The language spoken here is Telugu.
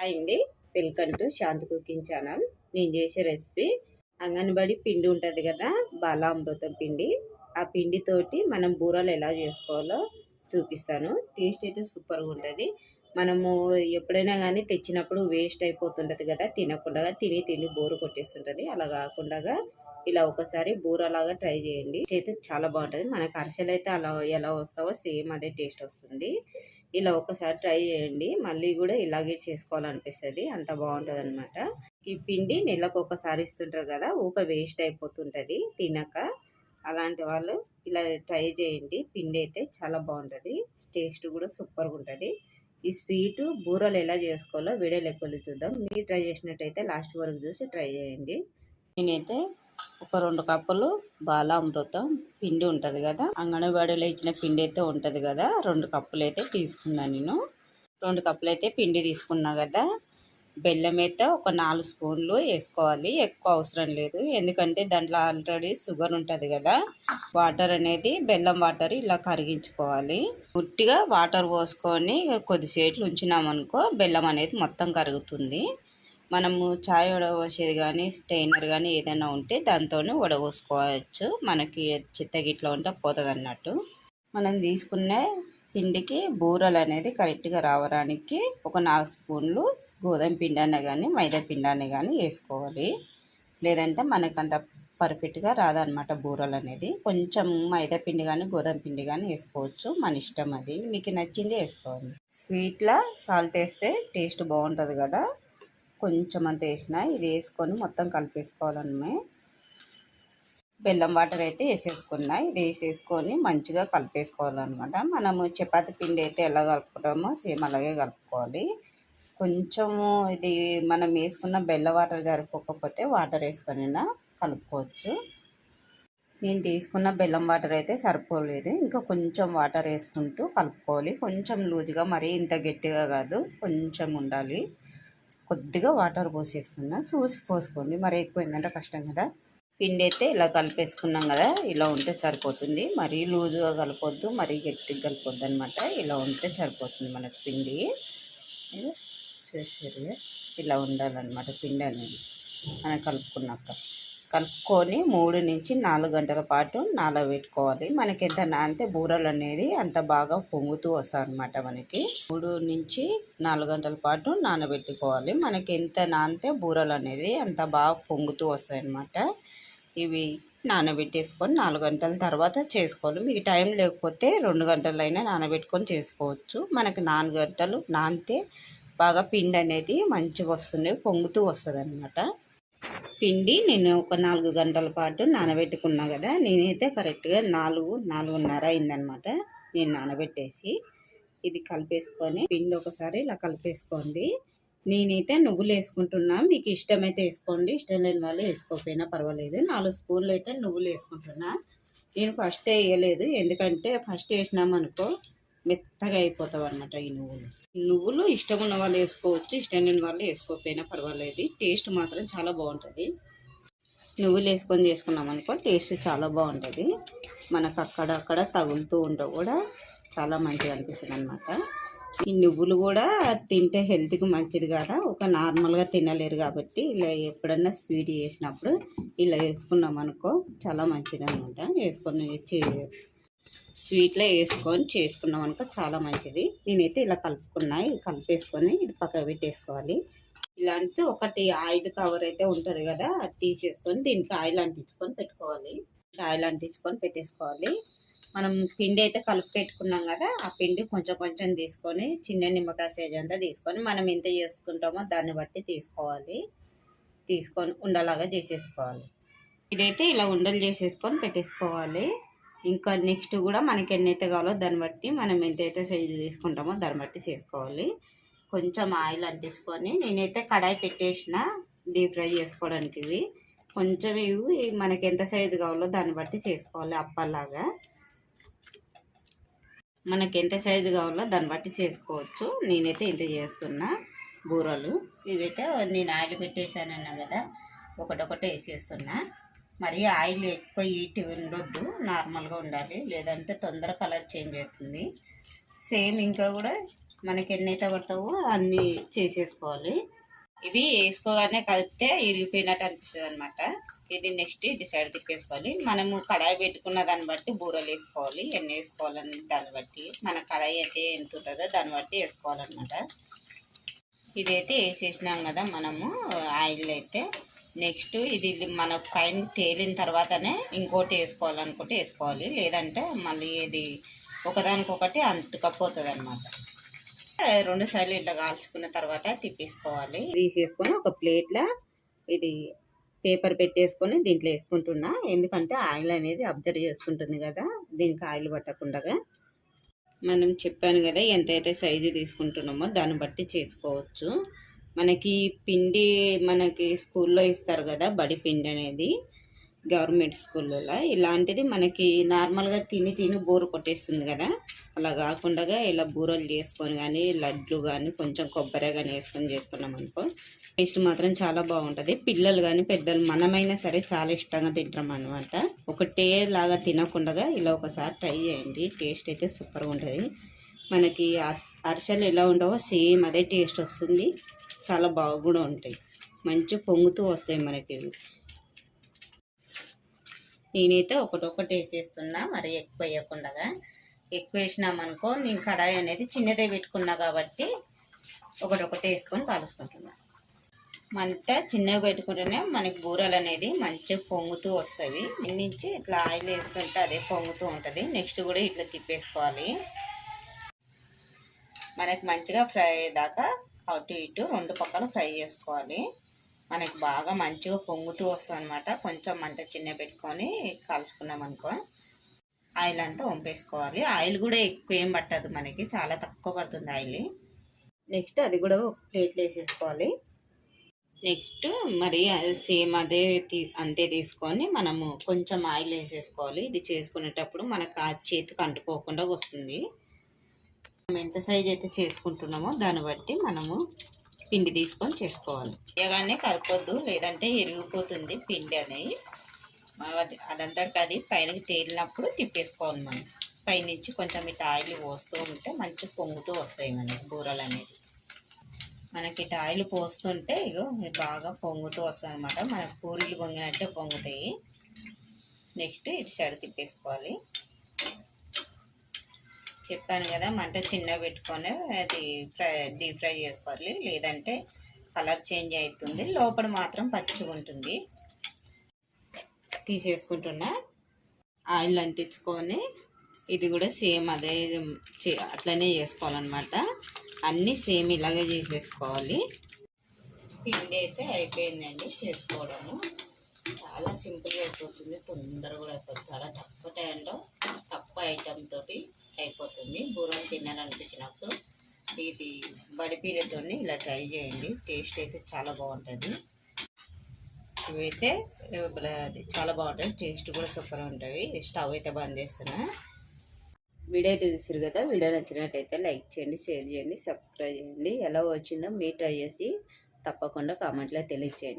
హాయ్ అండి. Welcome to Shanti cooking channel. నేను చేసే రెసిపీ అంగన్వాడి పిండి ఉంటుంది కదా బాలామృతం పిండి. ఆ పిండితోటి మనం బూరలు ఎలా చేసుకోవాలో చూపిస్తాను. టేస్ట్ అయితే సూపర్గా ఉంటుంది. మనము ఎప్పుడైనా కానీ తెచ్చినప్పుడు వేస్ట్ అయిపోతుంటుంది కదా తినకుండా తిని తిని బోరు కొట్టేస్తుంటుంది. అలా కాకుండా ఇలా ఒకసారి బూరలాగా ట్రై చేయండి. అయితే చాలా బాగుంటుంది. మనకు అరిసెలు అయితే అలా ఎలా వస్తావో సేమ్ అదే టేస్ట్ వస్తుంది. ఇలా ఒకసారి ట్రై చేయండి. మళ్ళీ కూడా ఇలాగే చేసుకోవాలనిపిస్తుంది. అంత బాగుంటుంది అనమాట ఈ పిండి నెలకు ఒకసారి ఇస్తుంటారు కదా ఊక వేస్ట్ అయిపోతుంటుంది తినక. అలాంటి వాళ్ళు ఇలా ట్రై చేయండి. పిండి అయితే చాలా బాగుంటుంది. టేస్ట్ కూడా సూపర్గా ఉంటుంది ఈ స్వీట్ బూరలు ఎలా చేసుకోవాలో వీడియో లెక్కలు చూద్దాం. మీరు ట్రై చేసినట్టయితే లాస్ట్ వరకు చూసి ట్రై చేయండి. నేనైతే ఒక రెండు కప్పులు బాలామృతం పిండి ఉంటుంది కదా. అంగన్వాడీలో ఇచ్చిన పిండి అయితే ఉంటుంది కదా. రెండు కప్పులు అయితే తీసుకున్నాను నేను. రెండు కప్పులు అయితే పిండి తీసుకున్నా కదా. బెల్లం అయితే ఒక నాలుగు స్పూన్లు వేసుకోవాలి. ఎక్కువ అవసరం లేదు. ఎందుకంటే దాంట్లో ఆల్రెడీ షుగర్ ఉంటుంది కదా. వాటర్ అనేది బెల్లం వాటర్ ఇలా కరిగించుకోవాలి. ఉట్టిగా వాటర్ పోసుకొని కొద్దిసేట్లు ఉంచినామనుకో బెల్లం అనేది మొత్తం కరుగుతుంది. మనము చాయ్ వడవోసేది కానీ స్టెయినర్ కానీ ఏదైనా ఉంటే దాంతోనే వడవోసుకోవచ్చు మనకి చిత్త గిట్లా ఉంటే పోతుంది అన్నట్టు మనం తీసుకునే పిండికి బూరలు అనేది కరెక్ట్గా రావడానికి ఒక నాలుగు స్పూన్లు గోధుమ పిండి అనే కానీ మైదా పిండి అనే కానీ వేసుకోవాలి. లేదంటే మనకంత పర్ఫెక్ట్గా రాదనమాట బూరలు అనేది కొంచెం మైదా పిండి కానీ గోధుమ పిండి కానీ వేసుకోవచ్చు. మన ఇష్టం అది. మీకు నచ్చింది వేసుకోవాలి స్వీట్లో సాల్ట్ వేస్తే టేస్ట్ బాగుంటుంది కదా. కొంచెం అంత వేసిన ఇది వేసుకొని మొత్తం కలిపేసుకోవాలన్నమే. బెల్లం వాటర్ అయితే వేసేసుకున్నా ఇది వేసేసుకొని మంచిగా కలిపేసుకోవాలన్నమాట. మనము చపాతి పిండి అయితే ఎలా కలుపుకుంటామో సేమ్ అలాగే కలుపుకోవాలి. కొంచెము ఇది మనం వేసుకున్న బెల్ల వాటర్ సరిపోకపోతే వాటర్ వేసుకొని కలుపుకోవచ్చు. నేను తీసుకున్న బెల్లం వాటర్ అయితే సరిపోలేదు. ఇంకా కొంచెం వాటర్ వేసుకుంటూ కలుపుకోవాలి. కొంచెం లూజ్గా మరీ ఇంత గట్టిగా కాదు కొంచెం ఉండాలి. కొద్దిగా వాటర్ పోసేస్తున్నా. చూసి పోసుకోండి. మరి ఎక్కువ ఏంటంటే కష్టం కదా. పిండి అయితే ఇలా కలిపేసుకున్నాం కదా. ఇలా ఉంటే సరిపోతుంది. మరీ లూజుగా కలపొద్దు. మరీ గట్టిగా కలపొద్దు అనమాట ఇలా ఉంటే సరిపోతుంది మనకు పిండి. చూసారు ఇలా ఉండాలన్నమాట పిండి అనేది. మనం కలుపుకున్నాక. కలుపుకొని మూడు నుంచి నాలుగు గంటల పాటు నానబెట్టుకోవాలి. మనకి ఎంత నానితే బూరలు అనేది అంత బాగా పొంగుతూ వస్తాయి అనమాట మనకి. మూడు నుంచి నాలుగు గంటల పాటు నానబెట్టుకోవాలి. మనకి ఎంత నానితే బూరలు అనేది అంత బాగా పొంగుతూ వస్తాయి అనమాట ఇవి నానబెట్టేసుకొని నాలుగు గంటల తర్వాత చేసుకోవాలి. మీకు టైం లేకపోతే రెండు గంటలైనా నానబెట్టుకొని చేసుకోవచ్చు. మనకి నాలుగు గంటలు నానితే బాగా పిండి అనేది మంచిగా వస్తుంది పొంగుతూ వస్తుంది అనమాట పిండి నేను ఒక నాలుగు గంటల పాటు నానబెట్టుకున్నా కదా నేనైతే కరెక్ట్గా నాలుగు నాలుగున్నర అయిందనమాట నేను నానబెట్టేసి. ఇది కలిపేసుకొని పిండి ఒకసారి ఇలా కలిపేసుకోండి. నేనైతే నువ్వులు వేసుకుంటున్నా మీకు ఇష్టమైతే వేసుకోండి ఇష్టం లేని వాళ్ళు వేసుకోకపోయినా పర్వాలేదు. నాలుగు స్పూన్లు అయితే నువ్వులు వేసుకుంటున్నా. నేను ఫస్ట్ వేయలేదు ఎందుకంటే ఫస్ట్ వేసినామనుకో మెత్తగా అయిపోతావు అనమాట ఈ నువ్వులు. నువ్వులు ఇష్టం ఉన్న వాళ్ళు వేసుకోవచ్చు ఇష్టం లేని వాళ్ళు వేసుకోకపోయినా పర్వాలేదు. టేస్ట్ మాత్రం చాలా బాగుంటుంది. నువ్వులు వేసుకొని చేసుకున్నాం అనుకో టేస్ట్ చాలా బాగుంటుంది. మనకు అక్కడక్కడ తగులుతూ ఉంటే కూడా చాలా మంచిగా అనిపిస్తుంది అనమాట ఈ నువ్వులు కూడా తింటే హెల్త్కి మంచిది కదా. ఒక నార్మల్గా తినలేరు కాబట్టి ఇలా ఎప్పుడన్నా స్వీట్ చేసినప్పుడు ఇలా వేసుకున్నాం అనుకో చాలా మంచిది అనమాట వేసుకొని స్వీట్లో వేసుకొని చేసుకున్నాం అనుకో చాలా మంచిది. నేనైతే ఇలా కలుపుకున్నా ఇది కలిపేసుకొని ఇది పక్కకు పెట్టేసుకోవాలి. ఇలాంటి ఒకటి ఆయిల్ కవర్ అయితే ఉంటుంది కదా అది తీసేసుకొని దీనికి ఆయిల్ అంటించుకొని పెట్టుకోవాలి. ఆయిల్ అంటించుకొని పెట్టేసుకోవాలి. మనం పిండి అయితే కలిపి పెట్టుకున్నాం కదా ఆ పిండి కొంచెం కొంచెం తీసుకొని చిన్న నిమ్మకాయ సైజ్ అంతా తీసుకొని మనం ఎంత చేసుకుంటామో దాన్ని బట్టి తీసుకోవాలి. తీసుకొని ఉండలాగా చేసేసుకోవాలి. ఇదైతే ఇలా ఉండలు చేసేసుకొని పెట్టేసుకోవాలి. ఇంకా నెక్స్ట్ కూడా మనకి ఎన్నైతే కావాలో దాన్ని బట్టి మనం ఎంతైతే సైజు తీసుకుంటామో దాన్ని బట్టి చేసుకోవాలి. కొంచెం ఆయిల్ అంటించుకొని నేనైతే కడాయి పెట్టేసిన డీప్ ఫ్రై చేసుకోవడానికి ఇవి. కొంచెం ఇవి మనకి ఎంత సైజు కావాలో దాన్ని బట్టి చేసుకోవాలి అప్పలాగా. మనకి ఎంత సైజు కావాలో దాన్ని బట్టి చేసుకోవచ్చు. నేనైతే ఇంత చేస్తున్నా బూరలు. ఇవైతే నేను ఆయిల్ పెట్టేశానన్నా కదా ఒకటొకటి వేసేస్తున్నా. మరి ఆయిల్ ఎక్కువ హీట్ ఉండొద్దు నార్మల్గా ఉండాలి. లేదంటే తొందర కలర్ చేంజ్ అవుతుంది. సేమ్ ఇంకా కూడా మనకి ఎన్నైతే పడతావో అన్నీ చేసేసుకోవాలి. ఇవి వేసుకోగానే కలిపితే ఇరిగిపోయినట్టు అనిపిస్తుంది అనమాట ఇది నెక్స్ట్ డిసైడ్ తిప్పేసుకోవాలి. మనము కడాయి పెట్టుకున్న దాన్ని బట్టి బూరలు వేసుకోవాలి. ఎన్ని వేసుకోవాలని దాన్ని బట్టి. మన కడాయి అయితే ఎంత ఉంటుందో దాన్ని బట్టి వేసుకోవాలన్నమాట. ఇదైతే వేసేసినాం కదా మనము ఆయిల్ అయితే. నెక్స్ట్ ఇది మన పైన తేలిన తర్వాతనే ఇంకోటి వేసుకోవాలనుకుంటే వేసుకోవాలి. లేదంటే మళ్ళీ ఇది ఒకదానికొకటి అంటుకపోతుంది అనమాట రెండు సార్లు ఇట్లా కాల్చుకున్న తర్వాత తిప్పేసుకోవాలి. తీసేసుకొని ఒక ప్లేట్లో ఇది పేపర్ పెట్టేసుకొని దీంట్లో వేసుకుంటున్నా. ఎందుకంటే ఆయిల్ అనేది అబ్జర్వ్ చేసుకుంటుంది కదా దీనికి ఆయిల్ పట్టకుండా మనం చెప్పాను కదా ఎంతైతే సైజు తీసుకుంటున్నామో దాన్ని బట్టి చేసుకోవచ్చు. మనకి పిండి మనకి స్కూల్లో ఇస్తారు కదా బడి పిండి అనేది గవర్నమెంట్ స్కూల్లో ఇలాంటిది మనకి నార్మల్గా తిని తిని బోరు కొట్టేస్తుంది కదా. అలా కాకుండా ఇలా బూరలు చేసుకొని కానీ లడ్లు కానీ కొంచెం కొబ్బరి కానీ వేసుకొని చేసుకున్నాం అనుకో టేస్ట్ మాత్రం చాలా బాగుంటుంది. పిల్లలు కానీ పెద్దలు మనమైనా సరే చాలా ఇష్టంగా తింటాం అనమాట ఒకటే లాగా తినకుండా ఇలా ఒకసారి ట్రై చేయండి. టేస్ట్ అయితే సూపర్గా ఉంటుంది. మనకి అరిసెలు ఎలా ఉండవో సేమ్ అదే టేస్ట్ వస్తుంది. చాలా బాగా కూడా ఉంటాయి. మంచి పొంగుతూ వస్తాయి మనకి నేనైతే ఒకటొకటి వేసేస్తున్నా మరి ఎక్కువ వేయకుండా ఎక్కువ వేసినామనుకో నేను కడాయి అనేది చిన్నదే పెట్టుకున్నా కాబట్టి ఒకటొకటి వేసుకొని కాలుసుకుంటున్నా. మంట చిన్నగా పెట్టుకుంటేనే మనకి బూరలు అనేది మంచిగా పొంగుతూ వస్తుంది నుంచి ఇట్లా ఆయిల్ వేస్తుంటే అదే పొంగుతూ ఉంటుంది. నెక్స్ట్ కూడా ఇట్లా తిప్పేసుకోవాలి. మనకి మంచిగా ఫ్రై అయ్యేదాకా అటు ఇటు రెండు పక్కల ఫ్రై చేసుకోవాలి. మనకి బాగా మంచిగా పొంగుతూ వస్తుంది అనమాట కొంచెం మంట చిన్న పెట్టుకొని కలుసుకున్నాం అనుకో ఆయిల్ అంతా వంపేసుకోవాలి. ఆయిల్ కూడా ఎక్కువ ఏం పట్టదు మనకి. చాలా తక్కువ పడుతుంది ఆయిల్. నెక్స్ట్ అది కూడా ఒక ప్లేట్లో వేసేసుకోవాలి. నెక్స్ట్ మరి సేమ్ అదే అంతే తీసుకొని మనము కొంచెం ఆయిల్ వేసేసుకోవాలి. ఇది చేసుకునేటప్పుడు మనకు ఆ చేతికి అంటుకోకుండా వస్తుంది. మనం ఎంత సైజ్ అయితే చేసుకుంటున్నామో దాన్ని బట్టి మనము పిండి తీసుకొని చేసుకోవాలి. వేయగానే కలపొద్దు లేదంటే ఇరిగిపోతుంది పిండి అనేది. అదంతా అది పైనకి తేలినప్పుడు తిప్పేసుకోవాలి మనం. పైనుంచి కొంచెం ఇటు ఆయిల్ పోస్తూ ఉంటే మంచి పొంగుతూ వస్తాయి మనకి బూరలు అనేది మనకి ఇటు ఆయిల్ పోస్తుంటే ఇగో బాగా పొంగుతూ వస్తాయి అనమాట మనకు పూరీలు పొంగినట్టే పొంగుతాయి. నెక్స్ట్ ఇటు సైడ్ తిప్పేసుకోవాలి. చెప్పాను కదా మంట చిన్న పెట్టుకొని అది ఫ్రై డీప్ ఫ్రై చేసుకోవాలి. లేదంటే కలర్ చేంజ్ అవుతుంది. లోపల మాత్రం పచ్చిగా ఉంటుంది. తీసేసుకుంటున్నా. ఆయిల్ అంటించుకొని ఇది కూడా సేమ్ అదే అట్లనే చేసుకోవాలన్నమాట. అన్నీ సేమ్ ఇలాగే చేసేసుకోవాలి. పిండి అయితే అయిపోయిందండి చేసుకోవడము. చాలా సింపుల్గా అయిపోతుంది. తొందరగా కూడా అయిపోతుంది. చాలా తక్కువ టైంలో తక్కువ ఐటెంతో తోటి అయిపోతుంది. బూరం తినాలనిపించినప్పుడు ఇది బడిపీలతో ఇలా ట్రై చేయండి. టేస్ట్ అయితే చాలా బాగుంటుంది. ఇవైతే చాలా బాగుంటుంది. టేస్ట్ కూడా సూపర్ ఉంటుంది. స్టవ్ అయితే బంద్ చేస్తున్నా. వీడియో అయితే చూసారు కదా వీడియో నచ్చినట్టయితే లైక్ చేయండి షేర్ చేయండి సబ్స్క్రైబ్ చేయండి. ఎలా వచ్చిందో మీరు ట్రై చేసి తప్పకుండా కామెంట్లో తెలియచేయండి.